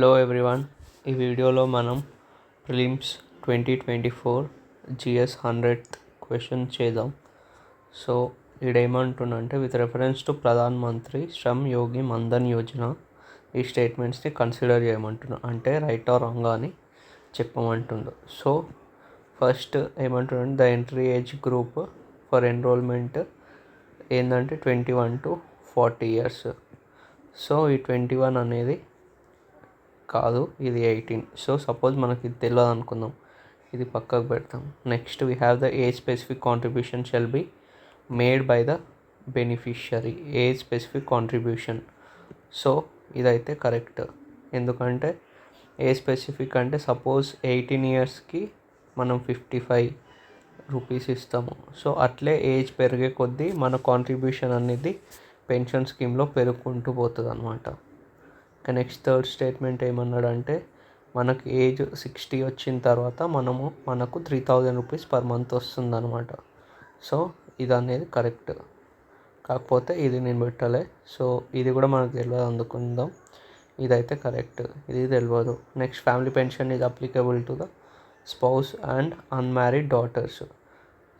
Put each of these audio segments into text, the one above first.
Hello everyone ఈ వీడియోలో మనం prelims twenty twenty four GS hundred question చేద్దాం. So ఇడేమంటుందంటే with reference to Pradhan Mantri Shram Yogi Maandhan Yojana ఈ స్టేట్మెంట్స్ని consider చేయమంటున్నా. అంటే రైట్ ఆర్ రాంగ్ అని చెప్పమంటుండు. So first ఏమంటుండంటే the entry age group for enrolment ఏంటంటే twenty one to forty years so ఈ twenty one అనేది కాదు ఇది ఎయిటీన్. సో సపోజ్ మనకి ఇది తెలియదు అనుకుందాం ఇది పక్కకు పెడతాం. Next we have the age specific contribution shall be made by the beneficiary age specific contribution so ఇదైతే కరెక్ట్ ఎందుకంటే ఏ స్పెసిఫిక్ అంటే సపోజ్ ఎయిటీన్ ఇయర్స్కి మనం ఫిఫ్టీ ఫైవ్ రూపీస్ ఇస్తాము. సో అట్లే ఏజ్ పెరిగే కొద్దీ మన కాంట్రిబ్యూషన్ అనేది పెన్షన్ స్కీమ్లో పెరుగుకుంటూ పోతుంది అనమాట నెక్స్ట్ థర్డ్ స్టేట్మెంట్ ఏమన్నాడంటే మనకు ఏజ్ సిక్స్టీ వచ్చిన తర్వాత మనము మనకు three thousand rupees per month వస్తుంది అనమాట సో ఇది అనేది కరెక్ట్ కాకపోతే ఇది నేను పెట్టలే. సో ఇది కూడా మనకు తెలియదు అందుకుందాం. ఇదైతే కరెక్ట్ ఇది తెలియదు next family pension is applicable to the spouse and unmarried daughters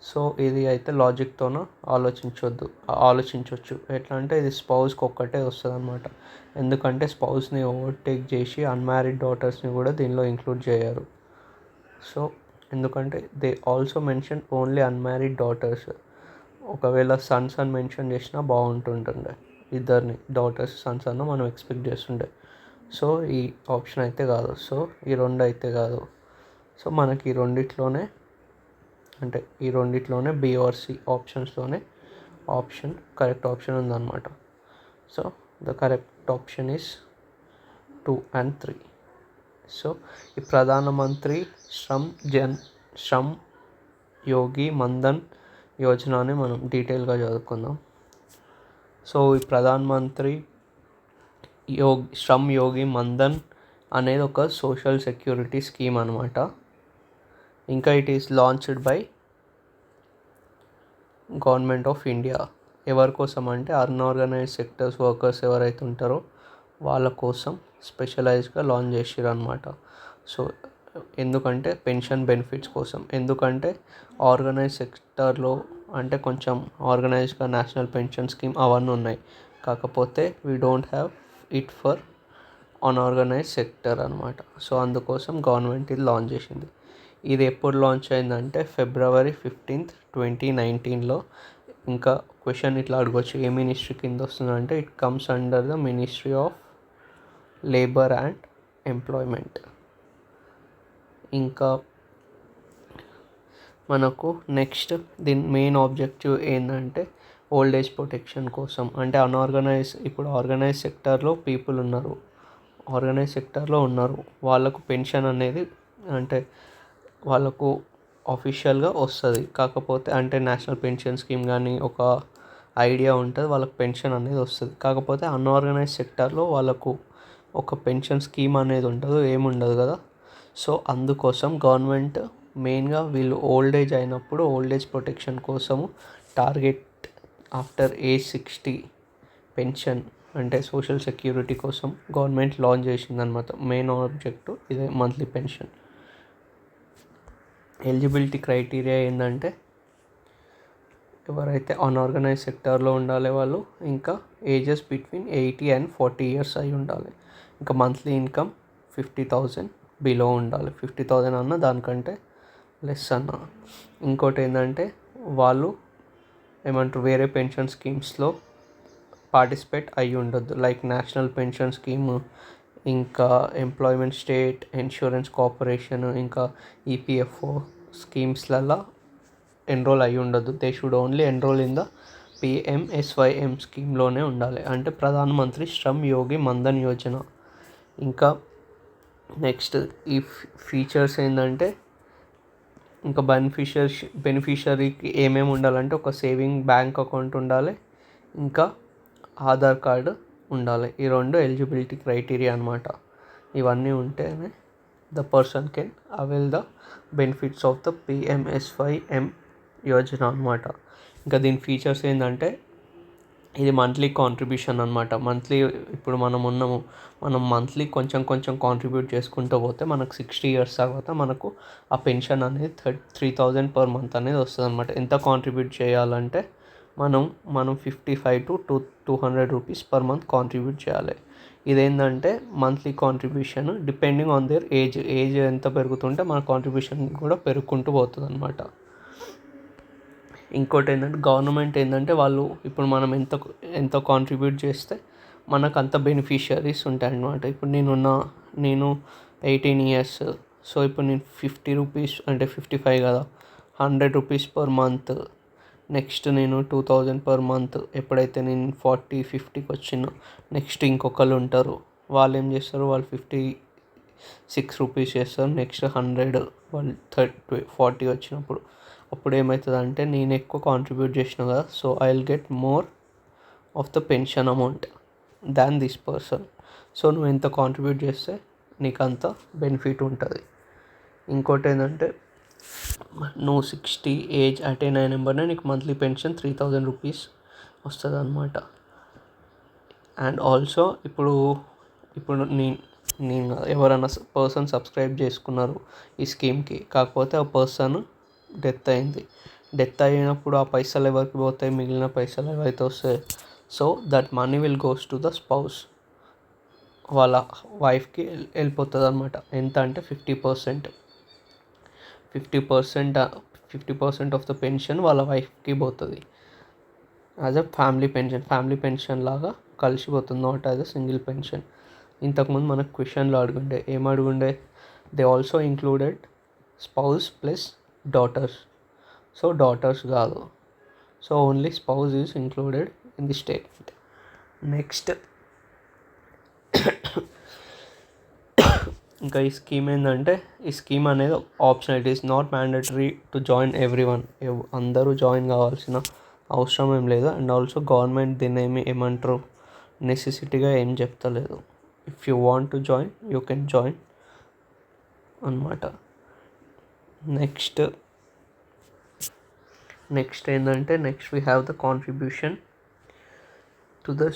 so ఇది అయితే లాజిక్తోనూ ఆలోచించవద్దు ఆలోచించవచ్చు ఎట్లా అంటే ఇది స్పౌస్కి ఒక్కటే వస్తుంది అనమాట ఎందుకంటే స్పౌస్ని ఓవర్టేక్ చేసి అన్మ్యారీడ్ డాటర్స్ని కూడా దీనిలో ఇంక్లూడ్ చేయరు. సో ఎందుకంటే they also mention only unmarried daughters. ఒకవేళ సన్స్ అని మెన్షన్ చేసినా బాగుంటుంటుండే. ఇద్దరిని డాటర్స్ సన్స్ అన్న మనం ఎక్స్పెక్ట్ చేస్తుండే. సో ఈ ఆప్షన్ అయితే కాదు. సో ఈ రెండు అయితే కాదు. సో మనకి ఈ రెండిట్లోనే అంటే ఈ రెండిట్లోనే బిఆర్సి ఆప్షన్స్లోనే ఆప్షన్ కరెక్ట్ ఆప్షన్ ఉందన్నమాట. So the correct option is two and three so ఈ ప్రధానమంత్రి శ్రమ్ జన్ శ్రమ్ యోగి మన్ధన్ యోజనని మనం డీటెయిల్గా చదువుకుందాం. సో ఈ ప్రధాన మంత్రి యోగ్ శ్రమ్ యోగి మన్ధన్ అనేది ఒక సోషల్ సెక్యూరిటీ స్కీమ్ అనమాట ఇంకా it is launched by government of India ఎవరి కోసం అంటే అన్ఆర్గనైజ్ సెక్టర్స్ వర్కర్స్ ఎవరైతే ఉంటారో వాళ్ళ కోసం స్పెషలైజ్గా లాంచ్ చేసారు అనమాట సో ఎందుకంటే పెన్షన్ బెనిఫిట్స్ కోసం. ఎందుకంటే ఆర్గనైజ్ సెక్టర్లో అంటే కొంచెం ఆర్గనైజ్గా నేషనల్ పెన్షన్ స్కీమ్ అవన్నీ ఉన్నాయి. కాకపోతే we don't have it for unorganised sector అనమాట సో అందుకోసం గవర్నమెంట్ ఇది లాంచ్ చేసింది. ఇది ఎప్పుడు లాంచ్ అయిందంటే ఫిబ్రవరి ఫిఫ్టీన్త్ ట్వంటీ నైన్టీన్లో ఇంకా క్వశ్చన్ ఇట్లా అడగవచ్చు ఏ మినిస్ట్రీ కింద వస్తుందంటే it comes under the ministry of labour and employment ఇంకా మనకు నెక్స్ట్ దీని మెయిన్ ఆబ్జెక్టివ్ ఏంటంటే ఓల్డ్ ఏజ్ ప్రొటెక్షన్ కోసం. అంటే అన్ఆర్గనైజ్ ఇప్పుడు ఆర్గనైజ్ సెక్టర్లో పీపుల్ ఉన్నారు. ఆర్గనైజ్ సెక్టర్లో ఉన్నారు. వాళ్ళకు పెన్షన్ అనేది అంటే వాళ్ళకు అఫీషియల్గా వస్తుంది. కాకపోతే అంటే నేషనల్ పెన్షన్ స్కీమ్ కానీ ఒక ఐడియా ఉంటుంది వాళ్ళకి పెన్షన్ అనేది వస్తుంది. కాకపోతే అన్ఆర్గనైజ్ సెక్టార్లో వాళ్ళకు ఒక పెన్షన్ స్కీమ్ అనేది ఉండదు ఏముండదు కదా. సో అందుకోసం గవర్నమెంట్ మెయిన్గా వీళ్ళు ఓల్డ్ ఏజ్ అయినప్పుడు ఓల్డ్ ఏజ్ ప్రొటెక్షన్ కోసము target after age sixty pension అంటే సోషల్ సెక్యూరిటీ కోసం గవర్నమెంట్ లాంచ్ చేసిందనమాట. మెయిన్ ఆబ్జెక్టు ఇదే మంత్లీ పెన్షన్ ఎలిజిబిలిటీ క్రైటీరియా ఏంటంటే ఎవరైతే అన్ఆర్గనైజ్ సెక్టార్లో ఉండాలి వాళ్ళు ఇంకా ages between eighty and forty years అయి ఉండాలి. ఇంకా monthly income fifty thousand below ఉండాలి. ఫిఫ్టీ థౌజండ్ అన్న దానికంటే లెస్ అన్న. ఇంకోటి ఏంటంటే వాళ్ళు ఏమంటారు వేరే పెన్షన్ స్కీమ్స్లో పార్టిసిపేట్ అయ్యి ఉండొద్దు. లైక్ నేషనల్ పెన్షన్ స్కీమ్ ఇంకా ఎంప్లాయ్మెంట్ స్టేట్ ఇన్సూరెన్స్ కార్పొరేషన్ ఇంకా ఈపీఎఫ్ఓ స్కీమ్స్లలో ఎన్రోల్ అయ్యి ఉండదు they should only enrol in the PMSYM స్కీమ్లోనే ఉండాలి. అంటే ప్రధానమంత్రి శ్రమ్ యోగి మన్ధన్ యోజన. ఇంకా నెక్స్ట్ ఈ ఫీచర్స్ ఏంటంటే ఇంకా బెనిఫిషియర్ బెనిఫిషరీకి ఏమేమి ఉండాలంటే ఒక సేవింగ్ బ్యాంక్ అకౌంట్ ఉండాలి. ఇంకా ఆధార్ కార్డు ఉండాలి. ఈ రెండు ఎలిజిబిలిటీ క్రైటీరియా అనమాట ఇవన్నీ ఉంటేనే the person can avail the benefits of the PMSYM Yojana అనమాట ఇంకా దీని ఫీచర్స్ ఏంటంటే ఇది మంత్లీ కాంట్రిబ్యూషన్ అనమాట మంత్లీ ఇప్పుడు మనం ఉన్నాము మనం మంత్లీ కొంచెం కొంచెం కాంట్రిబ్యూట్ చేసుకుంటూ పోతే మనకు సిక్స్టీ ఇయర్స్ తర్వాత మనకు ఆ పెన్షన్ అనేది థర్ త్రీ థౌజండ్ పర్ మంత్ అనేది వస్తుంది అనమాట ఎంత కాంట్రిబ్యూట్ చేయాలంటే మనం మనం fifty five to two two hundred rupees per month contribute చేయాలి. ఇదేంటంటే monthly contribution depending on their age age ఎంత పెరుగుతుంటే మన కాంట్రిబ్యూషన్ కూడా పెరుగుకుంటూ పోతుంది అనమాట ఇంకోటి ఏంటంటే గవర్నమెంట్ ఏంటంటే వాళ్ళు ఇప్పుడు మనం ఎంత ఎంత కాంట్రిబ్యూట్ చేస్తే మనకు అంత బెనిఫిషియరీస్ ఉంటాయి ఇప్పుడు నేనున్న నేను ఎయిటీన్ ఇయర్స్ సో ఇప్పుడు నేను ఫిఫ్టీ రూపీస్ అంటే ఫిఫ్టీ ఫైవ్ కదా hundred rupees per month next నేను టూ థౌజండ్ పర్ మంత్ ఎప్పుడైతే నేను ఫార్టీ ఫిఫ్టీకి వచ్చినో నెక్స్ట్ ఇంకొకరు ఉంటారు. వాళ్ళు ఏం చేస్తారు? వాళ్ళు ఫిఫ్టీ సిక్స్ రూపీస్ చేస్తారు. నెక్స్ట్ హండ్రెడ్ వాళ్ళు థర్టీ ఫార్టీ వచ్చినప్పుడు. అప్పుడు ఏమవుతుంది అంటే నేను ఎక్కువ కాంట్రిబ్యూట్ చేసిన కదా so I will get more of the pension amount than this person so నువ్వు ఎంత కాంట్రిబ్యూట్ చేస్తే నీకు అంత బెనిఫిట్ ఉంటుంది. ఇంకోటి ఏంటంటే నువ్వు సిక్స్టీ ఏజ్ అటైన్ అయిన నెంబర్నే నీకు monthly pension three thousand rupees వస్తుంది అనమాట అండ్ ఆల్సో ఇప్పుడు ఇప్పుడు నీ నేను ఎవరైనా పర్సన్ సబ్స్క్రైబ్ చేసుకున్నారు ఈ స్కీమ్కి కాకపోతే ఆ పర్సన్ డెత్ అయింది. డెత్ అయినప్పుడు ఆ పైసలు ఎవరికి పోతాయి? మిగిలిన పైసలు ఏవైతే వస్తాయి. So that money will goes to the spouse వాళ్ళ వైఫ్కి వెళ్ళిపోతుంది అనమాట ఎంత అంటే fifty percent. Fifty percent fifty percent of the pension వాళ్ళ వైఫ్కి పోతుంది. As a family pension family pension లాగా కలిసిపోతుంది not as a single pension ఇంతకుముందు మనకు క్వశ్చన్లో అడుగుండే ఏం అడుగుండే? They also included spouse plus daughters so daughters కాదు. So only spouse is included in the statement next ఇంకా ఈ స్కీమ్ ఏంటంటే ఈ స్కీమ్ అనేది option it is not mandatory to join every one అందరూ జాయిన్ కావాల్సిన అవసరం ఏం లేదు. అండ్ ఆల్సో గవర్నమెంట్ దీన్ని ఏమి ఏమంటారు? నెసెసిటీగా ఏం చెప్తలేదు. If you want to join you can join అనమాట నెక్స్ట్ నెక్స్ట్ ఏంటంటే next we have the contribution to the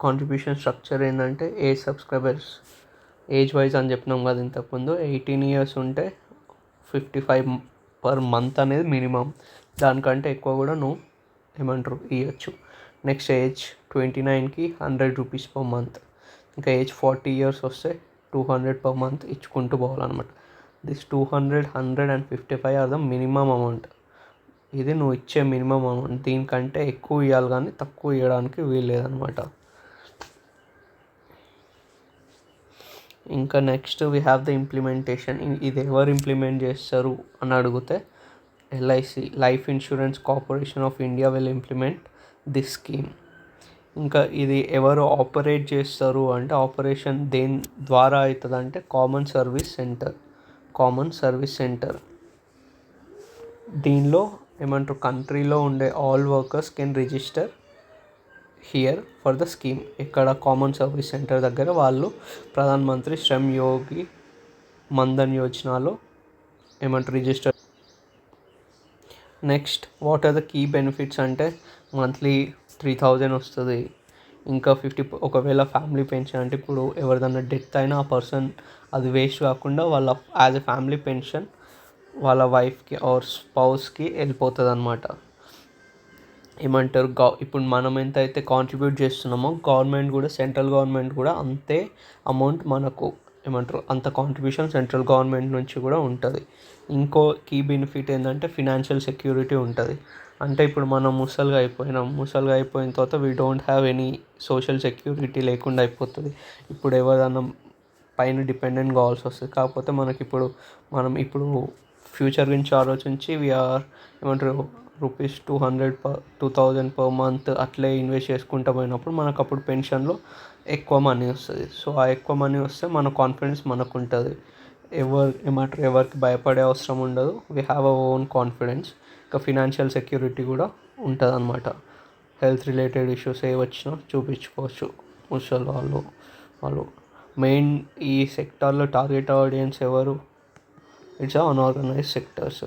contribution structure ఏంటంటే ఏ సబ్స్క్రైబర్స్ ఏజ్ వైజ్ అని చెప్పినాం కదా ఇంతకుముందు ఎయిటీన్ ఇయర్స్ ఉంటే fifty five per month minimum minimum. దానికంటే ఎక్కువ కూడా నువ్వు ఏమంటారు ఇవ్వచ్చు నెక్స్ట్ ఏజ్ ట్వంటీ నైన్కి హండ్రెడ్ రూపీస్ పర్ మంత్. ఇంకా ఏజ్ ఫార్టీ ఇయర్స్ వస్తే టూ హండ్రెడ్ పర్ మంత్ ఇచ్చుకుంటూ పోవాలన్నమాట. This two hundred hundred and fifty five are the minimum amount. ఇది నువ్వు ఇచ్చే మినిమం అమౌంట్. దీనికంటే ఎక్కువ ఇవ్వాలి కానీ తక్కువ ఇవ్వడానికి వీలు లేదనమాట ఇంకా next we have the implementation ఇది ఎవరు ఇంప్లిమెంట్ చేస్తారు అని అడిగితే LIC life insurance corporation of India will implement this scheme ఇంకా ఇది ఎవరు ఆపరేట్ చేస్తారు అంటే ఆపరేషన్ దేని ద్వారా అవుతుంది అంటే common service center common service center దీనిలో ఏమంటారు కంట్రీలో ఉండే all workers can register here for the scheme ఇక్కడ కామన్ సర్వీస్ సెంటర్ దగ్గర వాళ్ళు ప్రధాన మంత్రి శ్రమ్ యోగి మందన్ యోజనలో ఏమంటారు? Register next what are the key benefits అంటే మంత్లీ త్రీ థౌజండ్ వస్తుంది. ఇంకా ఫిఫ్టీ ఒకవేళ ఫ్యామిలీ పెన్షన్ అంటే ఇప్పుడు ఎవరిదన్నా డెత్ అయినా ఆ పర్సన్ అది వేస్ట్ కాకుండా వాళ్ళ యాజ్ ఎ ఫ్యామిలీ పెన్షన్ వాళ్ళ వైఫ్కి ఆర్ స్పౌస్కి వెళ్ళిపోతుంది అనమాట ఏమంటారు గవ ఇప్పుడు మనం ఎంత అయితే కాంట్రిబ్యూట్ చేస్తున్నామో గవర్నమెంట్ కూడా సెంట్రల్ గవర్నమెంట్ కూడా అంతే అమౌంట్ మనకు ఏమంటారు అంత కాంట్రిబ్యూషన్ సెంట్రల్ గవర్నమెంట్ నుంచి కూడా ఉంటుంది. ఇంకో కీ బెనిఫిట్ ఏంటంటే ఫినాన్షియల్ సెక్యూరిటీ ఉంటుంది. అంటే ఇప్పుడు మనం ముసలిగా అయిపోయినాం ముసలిగా అయిపోయిన తర్వాత we don't have any social security లేకుండా అయిపోతుంది. ఇప్పుడు ఎవరన్నా పైన డిపెండెంట్ కావాల్సి వస్తుంది. కాకపోతే మనకి ఇప్పుడు మనం ఇప్పుడు ఫ్యూచర్ గురించి ఆలోచించి వీఆర్ ఏమంటారు rupees two hundred per two thousand per month అట్లే ఇన్వెస్ట్ చేసుకుంటూ పోయినప్పుడు మనకు అప్పుడు పెన్షన్లో ఎక్కువ మనీ వస్తుంది. సో ఆ ఎక్కువ మనీ వస్తే మన కాన్ఫిడెన్స్ మనకు ఉంటుంది ఎవరు ఏమంటారు ఎవరికి భయపడే అవసరం ఉండదు. We have our own confidence ఇంకా ఫినాన్షియల్ సెక్యూరిటీ కూడా ఉంటుంది అనమాట హెల్త్ రిలేటెడ్ ఇష్యూస్ ఏ వచ్చినా చూపించుకోవచ్చు ముసలి వాళ్ళు వాళ్ళు. మెయిన్ ఈ సెక్టార్లో టార్గెట్ ఆడియన్స్ ఎవరు? ఇట్స్ అన్ఆర్గనైజ్ సెక్టర్స్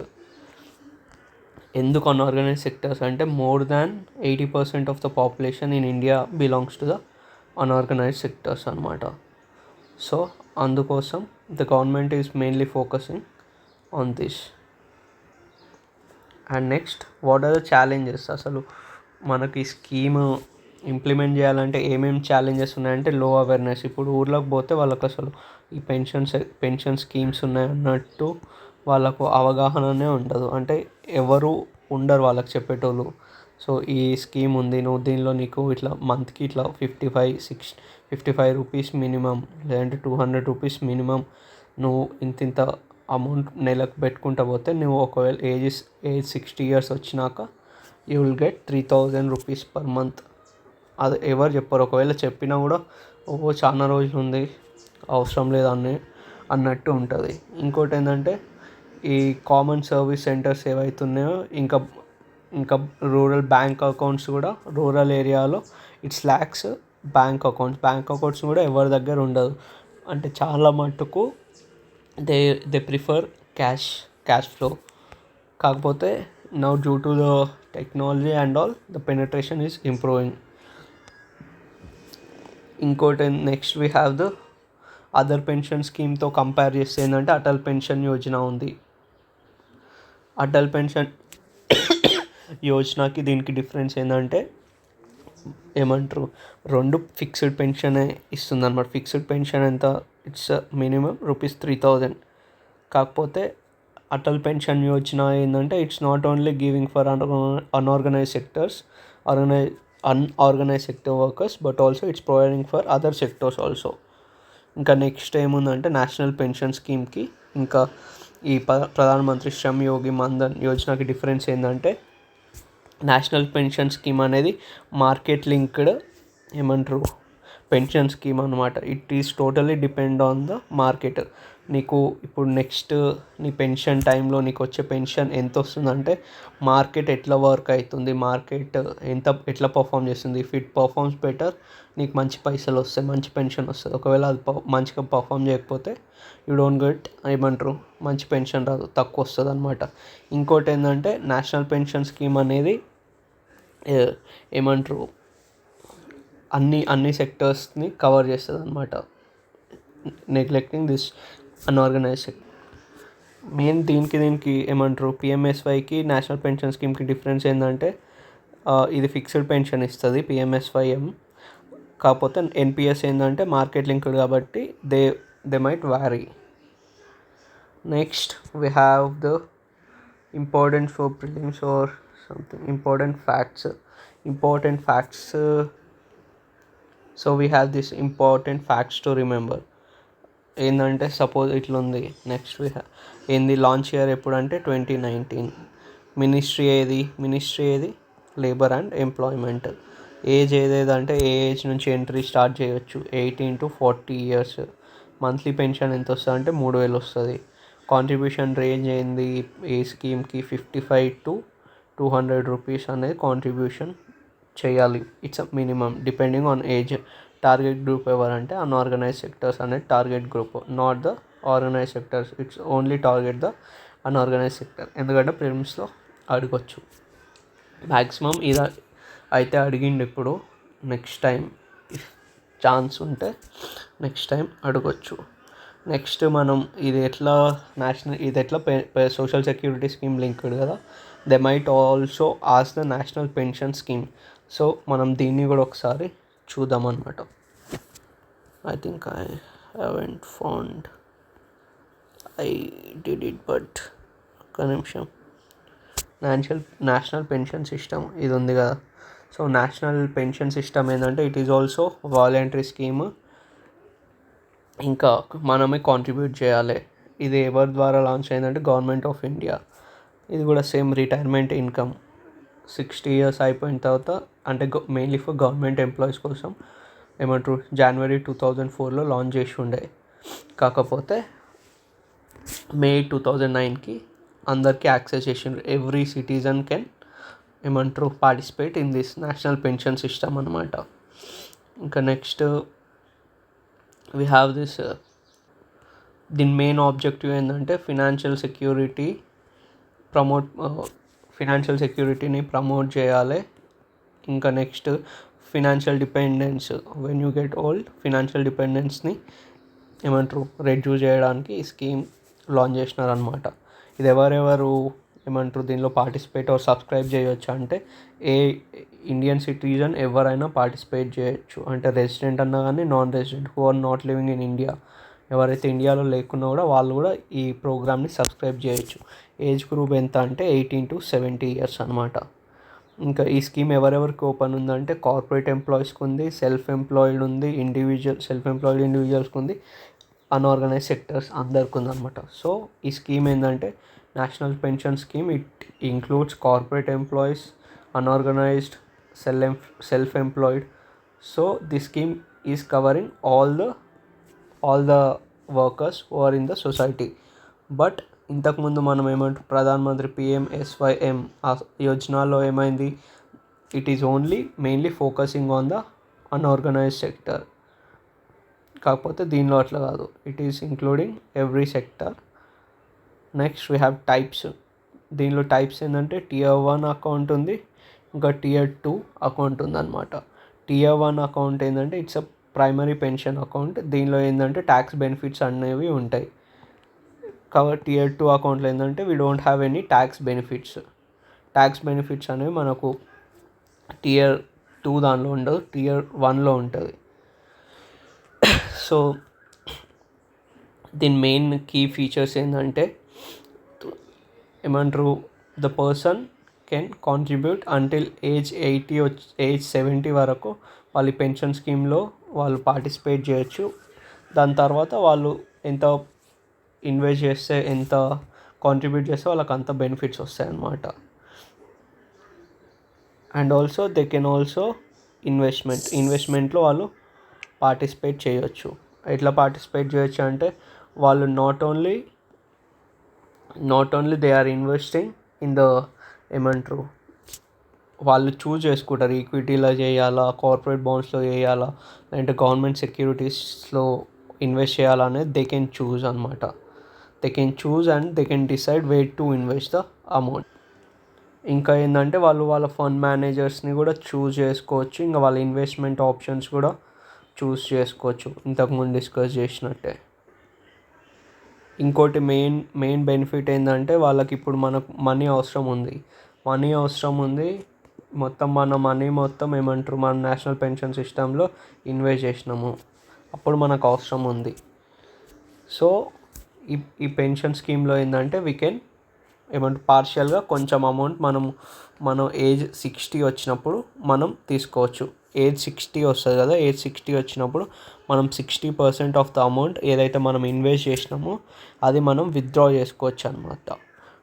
ఎందుకు అన్ఆర్గనైజ్ సెక్టర్స్ అంటే more than eighty percent of the population in India belongs to the unorganise sectors అనమాట సో అందుకోసం the government is mainly focusing on this and next what are the challenges అసలు మనకి scheme implement చేయాలంటే ఏమేమి challenges ఉన్నాయంటే లో awareness ఇప్పుడు ఊర్లోకి పోతే వాళ్ళకి అసలు ఈ పెన్షన్స్ పెన్షన్ స్కీమ్స్ ఉన్నాయన్నట్టు వాళ్ళకు అవగాహననే ఉండదు. అంటే ఎవరు ఉండరు వాళ్ళకి చెప్పేటోళ్ళు. సో ఈ స్కీమ్ ఉంది. నువ్వు దీనిలో నీకు ఇట్లా మంత్కి ఇట్లా fifty five six fifty five rupees minimum లేదంటే టూ హండ్రెడ్ రూపీస్ మినిమం నువ్వు ఇంత ఇంత అమౌంట్ నెలకు పెట్టుకుంటా పోతే నువ్వు ఒకవేళ ఏజ్ ఏజ్ సిక్స్టీ ఇయర్స్ వచ్చినాక you will get three thousand rupees per month. అది ఎవరు చెప్పరు. ఒకవేళ చెప్పినా కూడా ఓ చాలా రోజులు ఉంది అవసరం లేదు అని అన్నట్టు ఉంటుంది. ఇంకోటి ఏంటంటే ఈ కామన్ సర్వీస్ సెంటర్స్ ఏవైతే ఉన్నాయో ఇంకా ఇంకా రూరల్ బ్యాంక్ అకౌంట్స్ కూడా రూరల్ ఏరియాలో it's lacks bank accounts bank accounts కూడా ఎవరి దగ్గర ఉండదు. అంటే చాలా మట్టుకు they they prefer cash cash flow కాకపోతే now due to the technology and all the penetration is improving ఇంకోటి next we have the other pension స్కీమ్తో compare చేస్తే ఏంటంటే అటల్ పెన్షన్ యోజన ఉంది. అటల్ పెన్షన్ యోజనకి దీనికి డిఫరెన్స్ ఏంటంటే ఏమంటారు రెండు ఫిక్స్డ్ పెన్షనే ఇస్తుంది అనమాట ఫిక్స్డ్ పెన్షన్ ఎంత? It's minimum rupees three thousand. కాకపోతే అటల్ పెన్షన్ యోజన ఏంటంటే it's not only giving for unorganise sectors organise unorganise sector workers but also it's providing for other sectors also. ఇంకా నెక్స్ట్ ఏముందంటే నేషనల్ పెన్షన్ స్కీమ్కి ఇంకా ఈ ప ప్రధానమంత్రి శ్రమ్ యోగి మన్ధన్ యోజనకి డిఫరెన్స్ ఏంటంటే నేషనల్ పెన్షన్ స్కీమ్ అనేది మార్కెట్ లింక్డ్ ఏమంటారు పెన్షన్ స్కీమ్ అనమాట it is totally depend on the market. నీకు ఇప్పుడు నెక్స్ట్ నీ పెన్షన్ టైంలో నీకు వచ్చే పెన్షన్ ఎంత వస్తుందంటే మార్కెట్ ఎట్లా వర్క్ అవుతుంది మార్కెట్ ఎంత ఎట్లా పర్ఫామ్ చేస్తుంది. ఇఫ్ ఇట్ బెటర్ నీకు మంచి పైసలు వస్తాయి మంచి పెన్షన్ వస్తుంది. ఒకవేళ అది మంచిగా పర్ఫామ్ చేయకపోతే యూ డోంట్ గెట్ ఏమంటారు మంచి పెన్షన్ రాదు తక్కువ వస్తుంది అనమాట ఇంకోటి ఏంటంటే నేషనల్ పెన్షన్ స్కీమ్ అనేది ఏమంటారు అన్ని అన్ని సెక్టర్స్ని కవర్ చేస్తుంది అనమాట నెగ్లెక్టింగ్ దిస్ అన్ఆర్గనైజ్డ్ మెయిన్ దీనికి దీనికి ఏమంటారు? పిఎంఎస్వైకి నేషనల్ పెన్షన్ స్కీమ్కి డిఫరెన్స్ ఏంటంటే ఇది ఫిక్స్డ్ పెన్షన్ ఇస్తుంది పిఎంఎస్వైఎం కాకపోతే ఎన్పిఎస్ ఏంటంటే మార్కెట్ లింక్డ్ కాబట్టి they they might vary next we have the important for prelims or something important facts important facts so we have this important facts to remember ఏంటంటే suppose ఇట్లా ఉంది next we ఏంది launch year ఎప్పుడు అంటే twenty nineteen ministry ఏది? Ministry ఏది? Labour and employment age ఏదేదంటే ఏ ఏజ్ నుంచి ఎంట్రీ స్టార్ట్ చేయొచ్చు? Eighteen to forty years monthly pension ఎంత వస్తుంది అంటే మూడు వేలు వస్తుంది. కాంట్రిబ్యూషన్ రేంజ్ ఏంది? ఏ స్కీమ్కి fifty five to two hundred rupees అనేది కాంట్రిబ్యూషన్ చేయాలి. It's minimum depending on age target group ఎవరంటే అన్ఆర్గనైజ్ సెక్టర్స్ అనేది target group not the organise sectors it's only target the unorganise sector ఎందుకంటే ప్రిలిమ్స్లో అడగచ్చు. మ్యాక్సిమం ఇది అయితే అడిగిండు ఇప్పుడు నెక్స్ట్ టైం ఛాన్స్ ఉంటే నెక్స్ట్ టైం అడగచ్చు. నెక్స్ట్ మనం ఇది ఎట్లా నేషనల్ ఇది ఎట్లా సోషల్ సెక్యూరిటీ స్కీమ్ లింక్డ్ కదా? They might also as the national pension scheme so మనం దీన్ని కూడా ఒకసారి చూద్దాం అనమాట I think I haven't found I did it but ఒక్క నిమిషం. నేషనల్ నేషనల్ పెన్షన్ సిస్టమ్ ఇది ఉంది కదా సో నేషనల్ పెన్షన్ సిస్టమ్ ఏంటంటే it is also voluntary scheme ఇంకా మనమే కాంట్రిబ్యూట్ చేయాలి. ఇది ఎవరి ద్వారా లాంచ్ అయిందంటే గవర్నమెంట్ ఆఫ్ ఇండియా ఇది కూడా same retirement income sixty years అయిపోయిన తర్వాత అంటే మెయిన్లీ ఫర్ గవర్నమెంట్ ఎంప్లాయీస్ కోసం ఏమంటారు జనవరి టూ థౌజండ్ ఫోర్లో లాంచ్ చేసి ఉండే. కాకపోతే మే టూ థౌజండ్ నైన్కి అందరికీ యాక్సెస్ చేసిండ్రు. ఎవ్రీ సిటిజన్ కెన్ ఏమంటారు participate in this national pension system అనమాట ఇంకా నెక్స్ట్ వీ హ్యావ్ దిస్ దీని మెయిన్ ఆబ్జెక్టివ్ ఏంటంటే ఫినాన్షియల్ సెక్యూరిటీ ప్రమోట్ ఫినాన్షియల్ సెక్యూరిటీని ప్రమోట్ చేయాలి. ఇంకా next financial dependence when you get old financial డిపెండెన్స్ని ఏమంటారు? రెడ్యూస్ చేయడానికి ఈ స్కీమ్ లాంచ్ చేసినారనమాట ఇది ఎవరెవరు ఏమంటారు? దీనిలో పార్టిసిపేట్ ఆర్ సబ్స్క్రైబ్ చేయొచ్చు అంటే ఏ ఇండియన్ సిటిజన్ ఎవరైనా పార్టిసిపేట్ చేయొచ్చు. అంటే రెసిడెంట్ అన్నా కానీ non resident who are not living in India ఎవరైతే ఇండియాలో లేకున్నా కూడా వాళ్ళు కూడా ఈ ప్రోగ్రామ్ని సబ్స్క్రైబ్ చేయొచ్చు. ఏజ్ గ్రూప్ ఎంత అంటే ఎయిటీన్ టు సెవెంటీ ఇయర్స్ అనమాట ఇంకా ఈ స్కీమ్ ఎవరెవరికి ఓపెన్ ఉందంటే కార్పొరేట్ ఎంప్లాయీస్కి ఉంది సెల్ఫ్ ఎంప్లాయిడ్ ఉంది ఇండివిజువల్ సెల్ఫ్ ఎంప్లాయిడ్ ఇండివిజువల్స్కి ఉంది అన్ఆర్గనైజ్ సెక్టర్స్ అందరికి ఉందన్నమాట. సో ఈ స్కీమ్ ఏంటంటే national pension scheme it includes corporate employees unorganised self self employed so the scheme is covering all the all the workers who are in the society. But ఇంతకుముందు మనం ఏమంటాం ప్రధాన మంత్రి ఆ యోజనలో ఏమైంది? It is only mainly focusing on the unorganise sector కాకపోతే దీనిలో అట్లా కాదు. It is including every sector next we have types దీనిలో టైప్స్ ఏంటంటే టియర్ వన్ అకౌంట్ ఉంది ఇంకా టియర్ టూ అకౌంట్ ఉందన్నమాట. టియర్ వన్ అకౌంట్ ఏంటంటే it's a primary pension account దీనిలో ఏంటంటే ట్యాక్స్ బెనిఫిట్స్ అనేవి ఉంటాయి. కాబట్టి టియర్ టూ అకౌంట్లో ఏంటంటే we don't have any tax benefits tax benefits అనేవి మనకు టియర్ టూ దానిలో ఉండదు టియర్ వన్లో ఉంటుంది. సో దీని మెయిన్ కీ ఫీచర్స్ ఏంటంటే ఏమంటారు the person can contribute until age eighty age seventy వరకు వాళ్ళ పెన్షన్ స్కీమ్లో వాళ్ళు పార్టిసిపేట్ చేయొచ్చు. దాని తర్వాత వాళ్ళు ఎంత ఇన్వెస్ట్ చేస్తే ఎంత కాంట్రిబ్యూట్ చేస్తే వాళ్ళకి అంత బెనిఫిట్స్ వస్తాయి అన్నమాట and also they can also investment ఇన్వెస్ట్మెంట్లో వాళ్ళు పార్టిసిపేట్ చేయొచ్చు. ఎట్లా పార్టిసిపేట్ చేయొచ్చు అంటే వాళ్ళు not only not only they are investing in the ఏమంటారు వాళ్ళు చూజ్ చేసుకుంటారు. ఈక్విటీలో చేయాలా కార్పొరేట్ బాండ్స్లో చేయాలా లేదంటే గవర్నమెంట్ సెక్యూరిటీస్లో ఇన్వెస్ట్ చేయాలా అనేది దే కెన్ చూజ్ అనమాట they can choose and they can decide way to invest the amount ఇంకా ఏంటంటే వాళ్ళు వాళ్ళ ఫండ్ మేనేజర్స్ని కూడా చూస్ చేసుకోవచ్చు. ఇంకా వాళ్ళ ఇన్వెస్ట్మెంట్ ఆప్షన్స్ కూడా చూస్ చేసుకోవచ్చు. ఇంతకుముందు డిస్కస్ చేసినట్టే. ఇంకోటి మెయిన్ మెయిన్ బెనిఫిట్ ఏంటంటే వాళ్ళకి ఇప్పుడు మనకు మనీ అవసరం ఉంది. మనీ అవసరం ఉంది. మొత్తం మన మనీ మొత్తం ఏమంటారు? మన నేషనల్ పెన్షన్ సిస్టంలో ఇన్వెస్ట్ చేసినాము. అప్పుడు మనకు అవసరం ఉంది. సో ఈ ఈ పెన్షన్ స్కీమ్లో ఏంటంటే వీ కెన్ ఏమంటే పార్షియల్గా కొంచెం అమౌంట్ మనం మనం ఏజ్ సిక్స్టీ వచ్చినప్పుడు మనం తీసుకోవచ్చు. ఏజ్ సిక్స్టీ వస్తుంది కదా ఏజ్ సిక్స్టీ వచ్చినప్పుడు మనం sixty percent of the amount ఏదైతే మనం ఇన్వెస్ట్ చేసినామో అది మనం విత్డ్రా చేసుకోవచ్చు అనమాట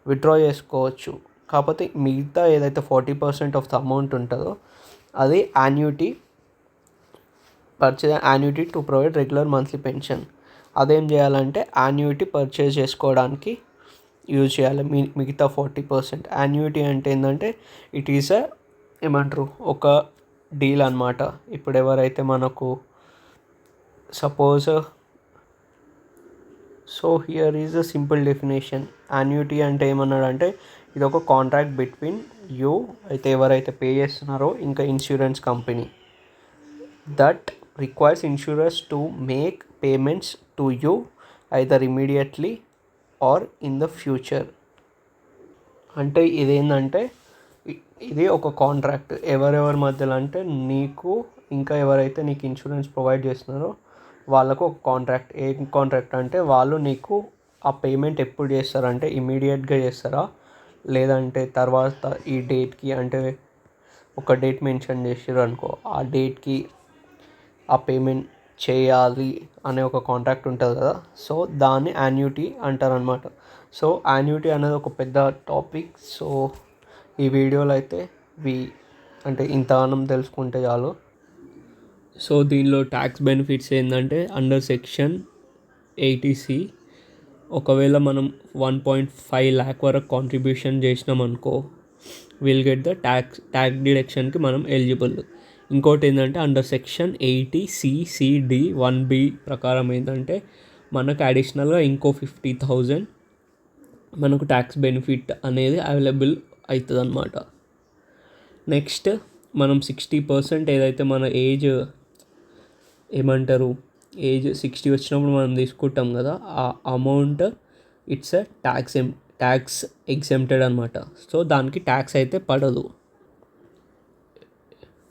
విత్డ్రా చేసుకోవచ్చు. కాకపోతే మిగతా ఏదైతే forty percent of the amount ఉంటుందో అది annuity purchase annuity to provide regular monthly pension అదేం చేయాలంటే యాన్యుటీ పర్చేజ్ చేసుకోవడానికి యూజ్ చేయాలి. మీ మిగతా ఫార్టీ పర్సెంట్ యాన్యుటీ అంటే ఏంటంటే ఇట్ ఈస్ అ ఏమంటారు ఒక డీల్ అనమాట ఇప్పుడు ఎవరైతే మనకు suppose so here is a simple definition annuity అంటే ఏమన్నాడంటే ఇది ఒక కాంట్రాక్ట్ బిట్వీన్ యూ అయితే ఎవరైతే పే చేస్తున్నారో ఇంకా insurance company that requires insurance to make payments to you either immediately or in the future అంటే ఇదేంటంటే ఇది ఒక కాంట్రాక్ట్ ఎవరెవరి మధ్యలో అంటే నీకు ఇంకా ఎవరైతే నీకు ఇన్సూరెన్స్ ప్రొవైడ్ చేస్తున్నారో వాళ్ళకు ఒక కాంట్రాక్ట్ ఏం కాంట్రాక్ట్ అంటే వాళ్ళు నీకు ఆ పేమెంట్ ఎప్పుడు చేస్తారంటే ఇమీడియట్గా చేస్తారా? లేదంటే తర్వాత ఈ డేట్కి అంటే ఒక డేట్ మెన్షన్ చేసారు అనుకో ఆ డేట్కి ఆ పేమెంట్ చేయాలి అనే ఒక కాంట్రాక్ట్ ఉంటుంది కదా. సో దాన్ని యాన్యుటీ అంటారనమాట సో యాన్యుటీ అనేది ఒక పెద్ద టాపిక్ సో ఈ వీడియోలో అయితే వి అంటే ఇంత ఇంతగానం తెలుసుకుంటే చాలు. సో దీనిలో ట్యాక్స్ బెనిఫిట్స్ ఏంటంటే అండర్ సెక్షన్ ఎయిటీసీ ఒకవేళ మనం వన్ పాయింట్ ఫైవ్ ల్యాక్ వరకు కాంట్రిబ్యూషన్ చేసినాం అనుకో will get the tax tax డిడక్షన్కి మనం ఎలిజిబుల్ ఇంకోటి ఏంటంటే under section eighty CCD one B ప్రకారం ఏంటంటే మనకు అడిషనల్గా ఇంకో ఫిఫ్టీ థౌజండ్ మనకు ట్యాక్స్ బెనిఫిట్ అనేది అవైలబుల్ అవుతుంది అనమాట నెక్స్ట్ మనం సిక్స్టీ పర్సెంట్ ఏదైతే మన ఏజ్ ఏమంటారు? ఏజ్ సిక్స్టీ వచ్చినప్పుడు మనం తీసుకుంటాం కదా ఆ amount it's a tax M tax exempted అనమాట సో దానికి ట్యాక్స్ అయితే పడదు.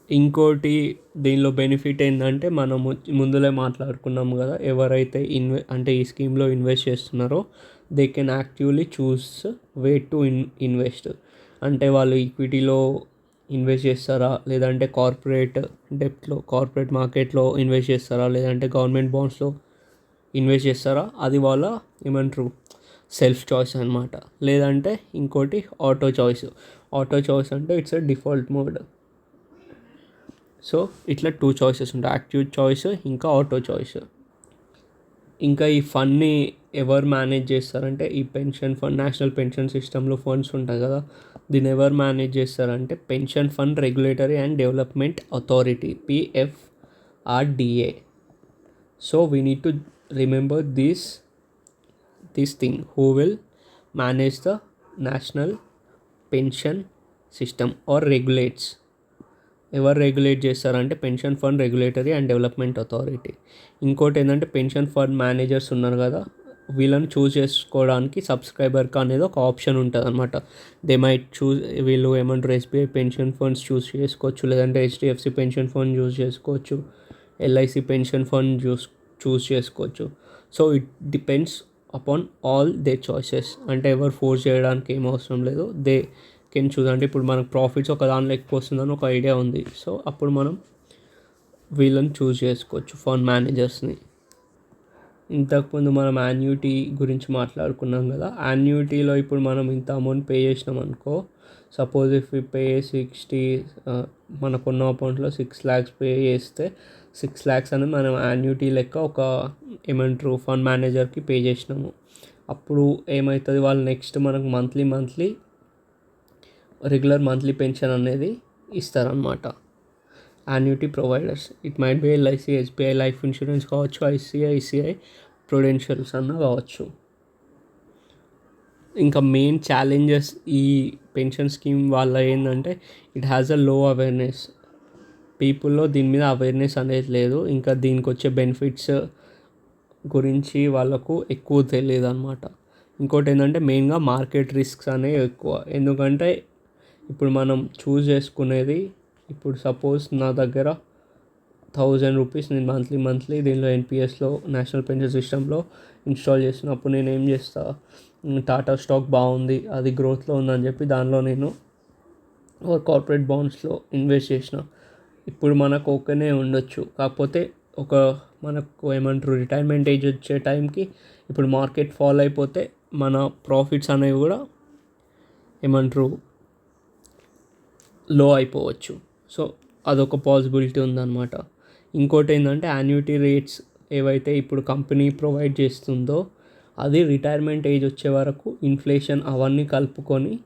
ఇంకోటి దీనిలో బెనిఫిట్ ఏంటంటే మనం ముందులే మాట్లాడుకున్నాము కదా ఎవరైతే ఇన్వె అంటే ఈ స్కీమ్లో ఇన్వెస్ట్ చేస్తున్నారో they can actively choose way to in invest అంటే వాళ్ళు ఈక్విటీలో ఇన్వెస్ట్ చేస్తారా లేదంటే కార్పొరేట్ డెప్ట్లో కార్పొరేట్ మార్కెట్లో ఇన్వెస్ట్ చేస్తారా లేదంటే గవర్నమెంట్ బాండ్స్లో ఇన్వెస్ట్ చేస్తారా అది వాళ్ళ ఏమంటారు సెల్ఫ్ చాయిస్ అనమాట లేదంటే ఇంకోటి ఆటో చాయిస్ ఆటో చాయిస్ అంటే it's a default mode so ఇట్లా టూ చాయిసెస్ ఉంటాయి. యాక్టివ్ చాయిస్ ఇంకా ఆటో చాయిస్ ఇంకా ఈ ఫండ్ని ఎవరు మేనేజ్ చేస్తారంటే ఈ పెన్షన్ ఫండ్ నేషనల్ పెన్షన్ సిస్టంలో ఫండ్స్ ఉంటాయి కదా దీన్ని ఎవరు మేనేజ్ చేస్తారంటే pension fund regulatory and development authority PFRDA so we need to remember this this thing who will manage the national pension system or regulates ఎవరు regulate చేస్తారంటే pension fund regulatory and development authority ఇంకోటి ఏంటంటే pension fund managers ఉన్నారు కదా వీళ్ళని చూస్ చేసుకోవడానికి సబ్స్క్రైబర్కి అనేది ఒక ఆప్షన్ ఉంటుంది అనమాట దే మైట్ చూస్ వీళ్ళు ఏమంటారు ఎస్బీఐ పెన్షన్ ఫండ్స్ చూస్ చేసుకోవచ్చు లేదంటే హెచ్డిఎఫ్సి పెన్షన్ ఫండ్ చూస్ చేసుకోవచ్చు LIC pension fund choose choose చేసుకోవచ్చు. So it depends upon all they choices అంటే ఎవరు ఫోర్స్ చేయడానికి ఏం అవసరం లేదు. దే కింద చూడండి ఇప్పుడు మనకు ప్రాఫిట్స్ ఒక దానిలో ఎక్కువ వస్తుందని ఒక ఐడియా ఉంది. సో అప్పుడు మనం వీళ్ళని చూస్ చేసుకోవచ్చు ఫండ్ మేనేజర్స్ని ఇంతకుముందు మనం యాన్యుటీ గురించి మాట్లాడుకున్నాం కదా. యాన్యుటీలో ఇప్పుడు మనం ఇంత అమౌంట్ పే చేసినాం అనుకో suppose if we pay sixty మనకున్న అకౌంట్లో సిక్స్ ల్యాక్స్ పే చేస్తే సిక్స్ ల్యాక్స్ అనేది మనం యాన్యుటీ లెక్క ఒక ఏమంటారు ఫండ్ మేనేజర్కి పే చేసినాము. అప్పుడు ఏమవుతుంది వాళ్ళు నెక్స్ట్ మనకు monthly monthly regular monthly pension అనేది ఇస్తారనమాట annuity providers it might be LIC SBI life insurance కావచ్చు ఐసిఐసిఐ ప్రొడెన్షియల్స్ అన్న కావచ్చు. ఇంకా మెయిన్ ఛాలెంజెస్ ఈ పెన్షన్ స్కీమ్ వల్ల ఏంటంటే ఇట్ హ్యాస్ అ లో అవేర్నెస్ పీపుల్లో దీని మీద అవేర్నెస్ అనేది లేదు. ఇంకా దీనికి వచ్చే బెనిఫిట్స్ గురించి వాళ్ళకు ఎక్కువ తెలియదు అనమాట ఇంకోటి ఏంటంటే మెయిన్గా మార్కెట్ రిస్క్స్ అనేవి ఎక్కువ. ఎందుకంటే ఇప్పుడు మనం చూస్ చేసుకునేది ఇప్పుడు సపోజ్ నా దగ్గర థౌజండ్ రూపీస్ నేను మంత్లీ మంత్లీ దీనిలో ఎన్పిఎస్లో నేషనల్ పెన్షన్ సిస్టంలో ఇన్స్టాల్ చేసినప్పుడు నేను ఏం చేస్తా? టాటా స్టాక్ బాగుంది అది గ్రోత్లో ఉందని చెప్పి దానిలో నేను కార్పొరేట్ బాండ్స్లో ఇన్వెస్ట్ చేసిన. ఇప్పుడు మనకు ఓకేనే ఉండొచ్చు. కాకపోతే ఒక మనకు ఏమంటారు రిటైర్మెంట్ ఏజ్ వచ్చే టైంకి ఇప్పుడు మార్కెట్ ఫాల్ అయిపోతే మన ప్రాఫిట్స్ అనేవి కూడా ఏమంటారు లో అయిపోవచ్చు. సో అదొక పాసిబిలిటీ ఉందన్నమాట. ఇంకోటి ఏంటంటే యాన్యుటీ రేట్స్ ఏవైతే ఇప్పుడు కంపెనీ ప్రొవైడ్ చేస్తుందో అది రిటైర్మెంట్ ఏజ్ వచ్చే వరకు ఇన్ఫ్లేషన్ అవన్నీ కలుపుకొని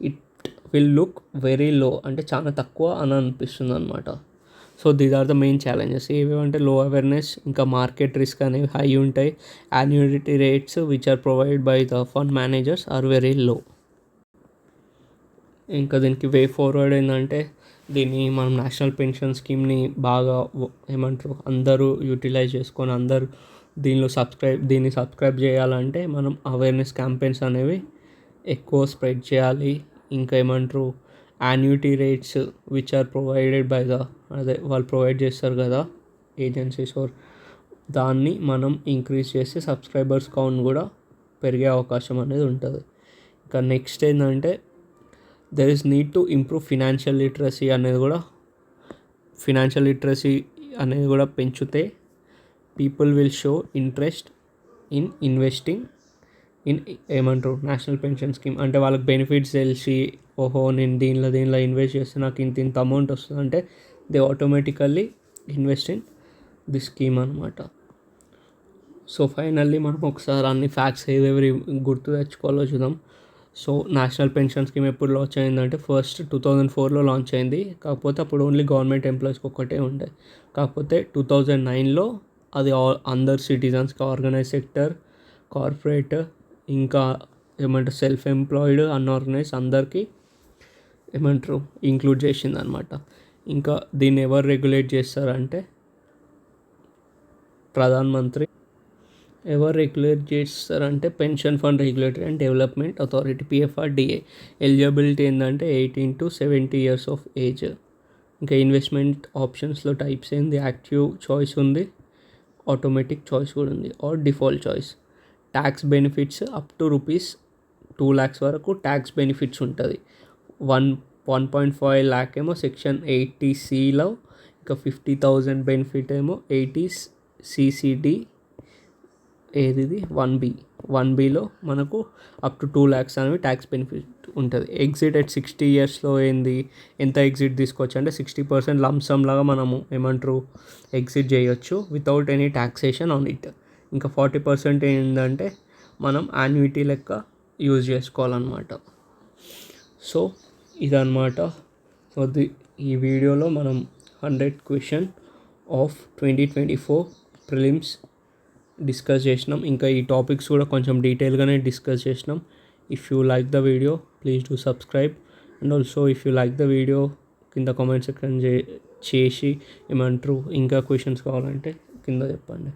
it will look very low అంటే చాలా తక్కువ అని అనిపిస్తుంది అనమాట so these are the main challenges ఏవేవంటే low awareness ఇంకా మార్కెట్ రిస్క్ అనేవి హై ఉంటాయి. Annuity rates which are provide by the fund managers are very low ఇంకా దీనికి వే ఫార్వర్డ్ ఏంటంటే దీన్ని మనం నేషనల్ పెన్షన్ స్కీమ్ని బాగా ఏమంటారు అందరూ యూటిలైజ్ చేసుకొని అందరూ దీనిలో సబ్స్క్రైబ్ దీన్ని సబ్స్క్రైబ్ చేయాలంటే మనం అవేర్నెస్ క్యాంపెయిన్స్ అనేవి ఎక్కువ స్ప్రెడ్ చేయాలి. ఇంకా ఏమంటారు annuity rates which are provided by the అదే వాళ్ళు ప్రొవైడ్ చేస్తారు కదా ఏజెన్సీస్ ఆర్ దాన్ని మనం ఇంక్రీజ్ చేసి సబ్స్క్రైబర్స్ కౌంట్ కూడా పెరిగే అవకాశం అనేది ఉంటుంది. ఇంకా నెక్స్ట్ ఏంటంటే there is need to improve financial literacy అనేది కూడా ఫినాన్షియల్ లిటరసీ అనేది కూడా పెంచితే people will show interest in investing in ఏమంటారు నేషనల్ పెన్షన్ స్కీమ్ అంటే వాళ్ళకి బెనిఫిట్స్ తెలిసి ఓహో నేను దీనిలో దీనిలో ఇన్వెస్ట్ చేస్తే నాకు ఇంత ఇంత అమౌంట్ వస్తుంది అంటే they automatically invest in the scheme అనమాట సో ఫైనల్లీ మనం ఒకసారి అన్ని ఫ్యాక్ట్స్ ఏవేవి గుర్తు తెచ్చుకోవాలో చూద్దాం. సో నేషనల్ పెన్షన్ స్కీమ్ ఎప్పుడు లాంచ్ అయిందంటే ఫస్ట్ టూ థౌజండ్ ఫోర్లో లాంచ్ అయింది. కాకపోతే అప్పుడు ఓన్లీ గవర్నమెంట్ ఎంప్లాయీస్కి ఒక్కటే ఉండే. కాకపోతే టూ థౌజండ్ నైన్లో అది ఆల్ అందరు సిటిజన్స్కి ఆర్గనైజ్ సెక్టర్ కార్పొరేట్ ఇంకా ఏమంటారు సెల్ఫ్ ఎంప్లాయిడ్ అన్ఆర్గనైజ్ అందరికీ ఏమంటారు ఇంక్లూడ్ చేసింది అనమాట ఇంకా దీన్ని ఎవరు రెగ్యులేట్ చేస్తారంటే ప్రధానమంత్రి ఎవరు రెగ్యులేట్ చేస్తారంటే pension fund regulatory and development authority PFRDA eligibility ఏంటంటే eighteen to seventy years of age ఇంకా ఇన్వెస్ట్మెంట్ ఆప్షన్స్లో టైప్స్ ఏంది? యాక్టివ్ చాయిస్ ఉంది ఆటోమేటిక్ చాయిస్ కూడా ఉంది or default choice tax benefits up to rupees two lakhs వరకు tax benefits ఉంటుంది. One one point five lakh ఏమో సెక్షన్ ఎయిటీ సిలో ఇంకా ఫిఫ్టీ థౌజండ్ బెనిఫిట్ ఏమో ఎయిటీ సిసిడి ఏది వన్ బి వన్ బిలో మనకు అప్ టు టూ ల్యాక్స్ అనేవి ట్యాక్స్ బెనిఫిట్ ఉంటుంది. ఎగ్జిట్ ఎట్ సిక్స్టీ ఇయర్స్లో ఏంది? ఎంత ఎగ్జిట్ తీసుకోవచ్చు? అంటే సిక్స్టీ పర్సెంట్ లంసమ్ లాగా మనము ఏమంటారు? ఎగ్జిట్ చేయొచ్చు without any taxation on it ఇంకా ఫార్టీ పర్సెంట్ ఏంటంటే మనం యాన్యుటీ లెక్క యూజ్ చేసుకోవాలన్నమాట. సో ఇదన్నమాట సో ది ఈ వీడియోలో మనం hundred question of twenty twenty four prelims discuss చేసినాం. ఇంకా ఈ టాపిక్స్ కూడా కొంచెం డీటెయిల్గానే డిస్కస్ చేసినాం. If you like the video please do subscribe and also if you like the video కింద కామెంట్ సెక్షన్ చేసి ఏమంటారు ఇంకా క్వశ్చన్స్ కావాలంటే కింద చెప్పండి.